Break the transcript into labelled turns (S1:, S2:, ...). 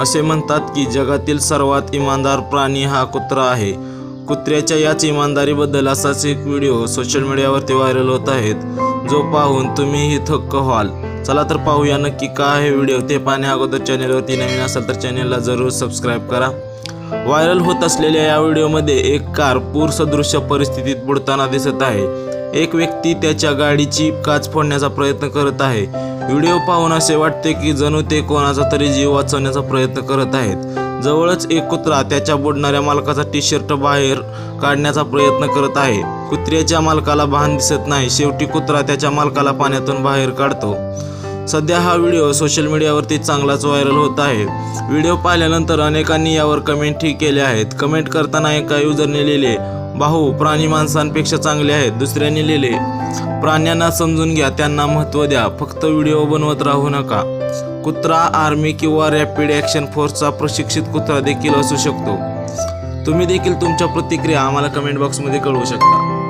S1: असे म्हणतात की जगातील सर्वात इमानदार प्राणी हा कुत्रा आहे. कुत्र्याच्या याच इमानदारीबद्दल असाच एक व्हिडिओ सोशल मीडियावरती व्हायरल होत आहेत. जो पाहून तुम्हीही थक्क व्हाल. चला तर पाहूया नक्की काय आहे व्हिडिओ. ते पाहण्या अगोदर चॅनेलवरती नवीन असाल तर चॅनेलला जरूर सबस्क्राईब करा. व्हायरल होत असलेल्या या व्हिडिओमध्ये एक कार पूर सदृश्य परिस्थितीत बुडताना दिसत आहे. एक व्यक्ती त्याच्या गाडीची काच फोडण्याचा प्रयत्न करत आहे. व्हिडिओ पाहून असे वाटते की जणू ते कोणाचा तरी जीव वाचवण्याचा प्रयत्न करत आहेत. जवळच एक कुत्रा त्याच्या बुडणाऱ्या मालकाचा टी शर्ट बाहेर काढण्याचा प्रयत्न करत आहे. कुत्र्याच्या मालकाला भान दिसत नाही. शेवटी कुत्रा त्याच्या मालकाला पाण्यातून बाहेर काढतो. सध्या हा व्हिडिओ सोशल मीडियावरती चांगलाच व्हायरल होत आहे. व्हिडिओ पाहिल्यानंतर अनेकांनी यावर कमेंटही केल्या आहेत. कमेंट करताना एका युजरने लिहिले भाऊ प्राणी माणसांपेक्षा चांगले आहेत. दुसऱ्याने लिहिले प्राण्यांना समजून घ्या त्यांना महत्त्व द्या. फक्त व्हिडिओ बनवत राहू नका. कुत्रा आर्मी किंवा रॅपिड ॲक्शन फोर्सचा प्रशिक्षित कुत्रा देखील असू शकतो. तुम्ही देखील तुमच्या प्रतिक्रिया आम्हाला कमेंट बॉक्समध्ये कळवू शकता.